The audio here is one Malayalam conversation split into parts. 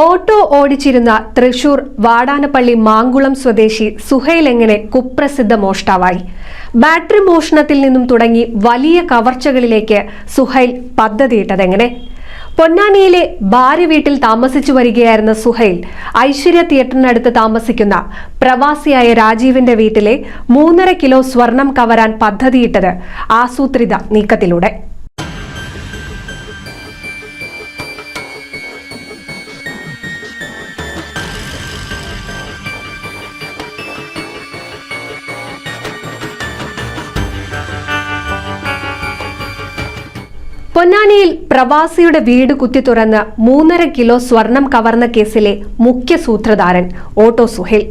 ഓട്ടോ ഓടിച്ചിരുന്ന തൃശൂർ വാടാനപ്പള്ളി മാങ്കുളം സ്വദേശി സുഹൈൽ എങ്ങനെ കുപ്രസിദ്ധ മോഷ്ടാവായി? ബാറ്ററി മോഷണത്തിൽ നിന്നും തുടങ്ങി വലിയ കവർച്ചകളിലേക്ക് സുഹൈൽ പദ്ധതിയിട്ടതെങ്ങനെ? പൊന്നാനിയിലെ ഭാര്യ വീട്ടിൽ താമസിച്ചു വരികയായിരുന്ന സുഹൈൽ ഐശ്വര്യ തിയേറ്ററിനടുത്ത് താമസിക്കുന്ന പ്രവാസിയായ രാജീവിന്റെ വീട്ടിലെ മൂന്നര കിലോ സ്വർണം കവരാൻ പദ്ധതിയിട്ടത് ആസൂത്രിത നീക്കത്തിലൂടെ. പൊന്നാനിയിൽ പ്രവാസിയുടെ വീട് കുത്തി തുറന്ന് മൂന്നര കിലോ സ്വർണം കവർന്ന കേസിലെ മുഖ്യ സൂത്രധാരൻ ഓട്ടോ സുഹേൽ.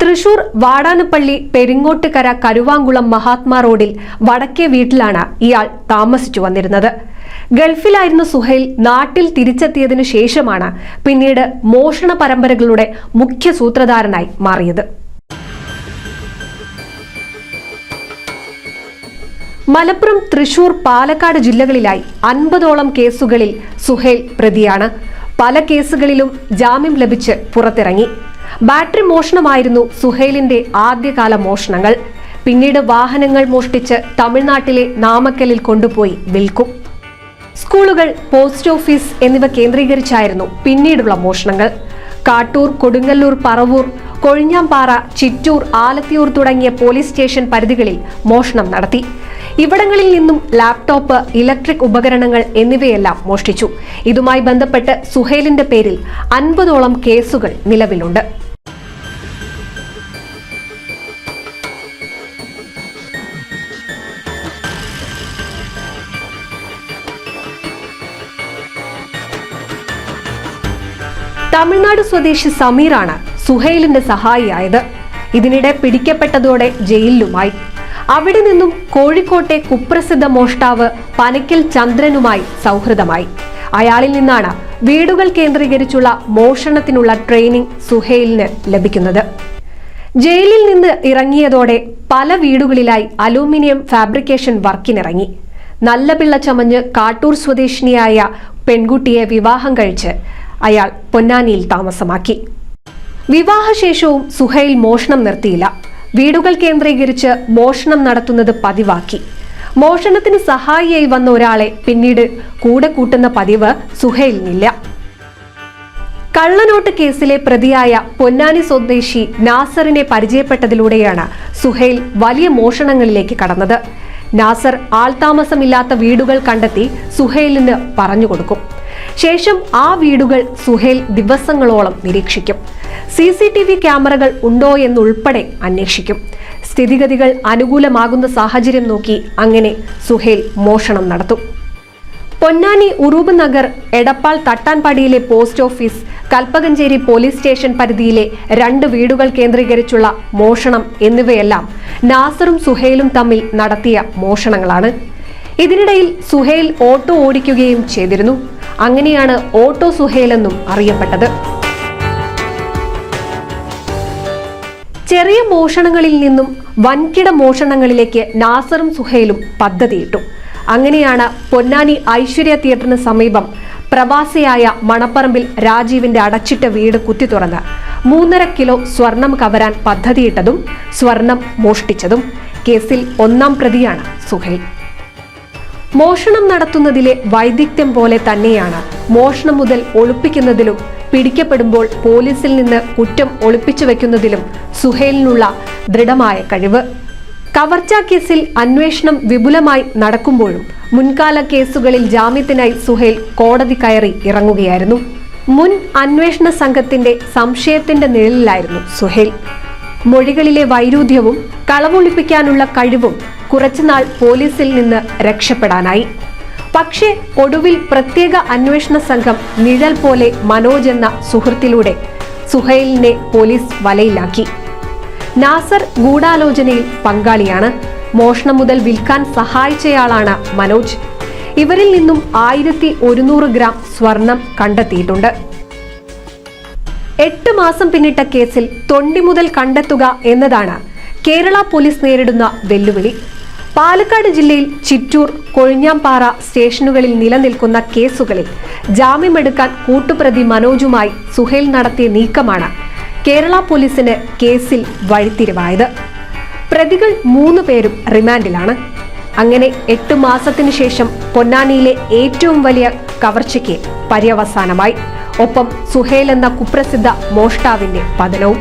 തൃശൂർ വാടാനപ്പള്ളി പെരിങ്ങോട്ടുകര കരുവാങ്കുളം മഹാത്മാ റോഡിൽ വടക്കേ വീട്ടിലാണ് ഇയാൾ താമസിച്ചു വന്നിരുന്നത്. ഗൾഫിലായിരുന്ന സുഹൈൽ നാട്ടിൽ തിരിച്ചെത്തിയതിനു ശേഷമാണ് പിന്നീട് മോഷണ പരമ്പരകളുടെ മുഖ്യ സൂത്രധാരനായി മാറിയത്. മലപ്പുറം തൃശൂർ പാലക്കാട് ജില്ലകളിലായി അൻപതോളം കേസുകളിൽ സുഹേൽ പ്രതിയാണ്. പല കേസുകളിലും ജാമ്യം ലഭിച്ച് പുറത്തിറങ്ങി. ബാറ്ററി മോഷണമായിരുന്നു സുഹേലിന്റെ ആദ്യകാല മോഷണങ്ങൾ. പിന്നീട് വാഹനങ്ങൾ മോഷ്ടിച്ച് തമിഴ്നാട്ടിലെ നാമക്കലിൽ കൊണ്ടുപോയി വിൽക്കും. സ്കൂളുകൾ പോസ്റ്റ് ഓഫീസ് എന്നിവ കേന്ദ്രീകരിച്ചായിരുന്നു പിന്നീടുള്ള മോഷണങ്ങൾ. കാട്ടൂർ കൊടുങ്ങല്ലൂർ പറവൂർ കൊഴിഞ്ഞാമ്പാറ ചിറ്റൂർ ആലത്തിയൂർ തുടങ്ങിയ പോലീസ് സ്റ്റേഷൻ പരിധികളിൽ മോഷണം നടത്തി. ഇവിടങ്ങളിൽ നിന്നും ലാപ്ടോപ്പ് ഇലക്ട്രിക് ഉപകരണങ്ങൾ എന്നിവയെല്ലാം മോഷ്ടിച്ചു. ഇതുമായി ബന്ധപ്പെട്ട് സുഹേലിന്റെ പേരിൽ അൻപതോളം കേസുകൾ നിലവിലുണ്ട്. തമിഴ്നാട് സ്വദേശി സമീറാണ് സുഹൈലിന്റെ സഹായിയായത്. ഇതിനിടെ പിടിക്കപ്പെട്ടതോടെ ജയിലിലുമായി. അവിടെ നിന്നും കോഴിക്കോട്ടെ കുപ്രസിദ്ധ മോഷ്ടാവ് പനക്കൽ ചന്ദ്രനുമായി സൗഹൃദമായി. അയാളിൽ നിന്നാണ് വീടുകൾ കേന്ദ്രീകരിച്ചുള്ള മോഷണത്തിനുള്ള ട്രെയിനിങ് സുഹേലിന് ലഭിക്കുന്നത്. ജയിലിൽ നിന്ന് ഇറങ്ങിയതോടെ പല വീടുകളിലായി അലൂമിനിയം ഫാബ്രിക്കേഷൻ വർക്കിനിറങ്ങി. നല്ല പിള്ള ചമഞ്ഞ് കാട്ടൂർ സ്വദേശിനിയായ പെൺകുട്ടിയെ വിവാഹം കഴിച്ച് അയാൾ പൊന്നാനിയിൽ താമസമാക്കി. വിവാഹശേഷവും സുഹൈൽ മോഷണം നിർത്തിയില്ല. വീടുകൾ കേന്ദ്രീകരിച്ച് മോഷണം നടത്തുന്നത് പതിവാക്കി. മോഷണത്തിന് സഹായിയായി വന്ന ഒരാളെ പിന്നീട് കൂടെ കൂട്ടുന്ന പതിവ് സുഹൈലിനില്ല. കള്ളനോട്ട് കേസിലെ പ്രതിയായ പൊന്നാനി സ്വദേശി നാസറിനെ പരിചയപ്പെട്ടതിലൂടെയാണ് സുഹൈൽ വലിയ മോഷണങ്ങളിലേക്ക് കടന്നത്. നാസർ ആൾതാമസമില്ലാത്ത വീടുകൾ കണ്ടെത്തി സുഹൈലിന് പറഞ്ഞു കൊടുക്കും. ശേഷം ആ വീടുകൾ സുഹേൽ ദിവസങ്ങളോളം നിരീക്ഷിക്കും. സി സി ടി വി ക്യാമറകൾ ഉണ്ടോ എന്നുൾപ്പെടെ അന്വേഷിക്കും. സ്ഥിതിഗതികൾ അനുകൂലമാകുന്ന സാഹചര്യം നോക്കി അങ്ങനെ സുഹേൽ മോഷണം നടത്തും. Ponnani Uroob Nagar Edappal തട്ടാൻപാടിയിലെ post office Kalpakanchery police station പരിധിയിലെ രണ്ട് വീടുകൾ കേന്ദ്രീകരിച്ചുള്ള മോഷണം എന്നിവയെല്ലാം നാസറും സുഹേലും തമ്മിൽ നടത്തിയ മോഷണങ്ങളാണ്. ഇതിനിടയിൽ സുഹേൽ ഓട്ടോ ഓടിക്കുകയും ചെയ്തിരുന്നു. അങ്ങനെയാണ് ഓട്ടോ സുഹേലെന്നും അറിയപ്പെട്ടത്. ചെറിയ മോഷണങ്ങളിൽ നിന്നും വൻകിട മോഷണങ്ങളിലേക്ക് നാസറും സുഹേലും പദ്ധതിയിട്ടു. അങ്ങനെയാണ് പൊന്നാനി ഐശ്വര്യ തിയേറ്ററിന് സമീപം പ്രവാസിയായ മണപ്പറമ്പിൽ രാജീവിന്റെ അടച്ചിട്ട വീട് കുത്തി തുറന്ന് മൂന്നര കിലോ സ്വർണം കവരാൻ പദ്ധതിയിട്ടതും സ്വർണം മോഷ്ടിച്ചതും കേസിൽ ഒന്നാം പ്രതിയാണ് സുഹൈൽ. മോഷണം നടത്തുന്നതിലെ വൈദഗ്ധ്യം പോലെ തന്നെയാണ് മോഷണം മുതൽ ഒളിപ്പിക്കുന്നതിലും പിടിക്കപ്പെടുമ്പോൾ പോലീസിൽ നിന്ന് കുറ്റം ഒളിപ്പിച്ചു വെക്കുന്നതിലും സുഹേലിനുള്ള ദൃഢമായ കഴിവ്. കവർച്ചാ കേസിൽ അന്വേഷണം വിപുലമായി നടക്കുമ്പോഴും മുൻകാല കേസുകളിൽ ജാമ്യത്തിനായി സുഹേൽ കോടതി കയറി ഇറങ്ങുകയായിരുന്നു. മുൻ അന്വേഷണ സംഘത്തിന്റെ സംശയത്തിന്റെ നിഴലിലായിരുന്നു സുഹേൽ. മൊഴികളിലെ വൈരുദ്ധ്യവും കളവൊളിപ്പിക്കാനുള്ള കഴിവും കുറച്ചുനാൾ പോലീസിൽ നിന്ന് രക്ഷപ്പെടാനായി. പക്ഷേ ഒടുവിൽ പ്രത്യേക അന്വേഷണ സംഘം നിഴൽ പോലെ മനോജ് എന്ന സുഹൃത്തിലൂടെ സുഹൈലിനെ പോലീസ് വലയിലാക്കി. നാസർ ഗൂഢാലോചനയിൽ പങ്കാളിയാണ്. മോഷണം മുതൽ വിൽക്കാൻ സഹായിച്ചയാളാണ് മനോജ്. ഇവരിൽ നിന്നും ആയിരത്തി ഒരുന്നൂറ് ഗ്രാം സ്വർണം കണ്ടെത്തിയിട്ടുണ്ട്. എട്ട് മാസം പിന്നിട്ട കേസിൽ തൊണ്ടി മുതൽ കണ്ടെത്തുക എന്നതാണ് കേരള പോലീസ് നേരിടുന്ന വെല്ലുവിളി. പാലക്കാട് ജില്ലയിൽ ചിറ്റൂർ കൊഴിഞ്ഞാമ്പാറ സ്റ്റേഷനുകളിൽ നിലനിൽക്കുന്ന കേസുകളിൽ ജാമ്യമെടുക്കാൻ കൂട്ടുപ്രതി മനോജുമായി സുഹേൽ നടത്തിയ നീക്കമാണ് കേരള പോലീസിന് കേസിൽ വഴിത്തിരിവായത്. പ്രതികൾ മൂന്ന് പേരും റിമാൻഡിലാണ്. അങ്ങനെ എട്ട് മാസത്തിനു ശേഷം പൊന്നാനിയിലെ ഏറ്റവും വലിയ കവർച്ചയ്ക്ക് പര്യവസാനമായി. ഒപ്പം സുഹേൽ എന്ന കുപ്രസിദ്ധ മോഷ്ടാവിന്റെ പതനവും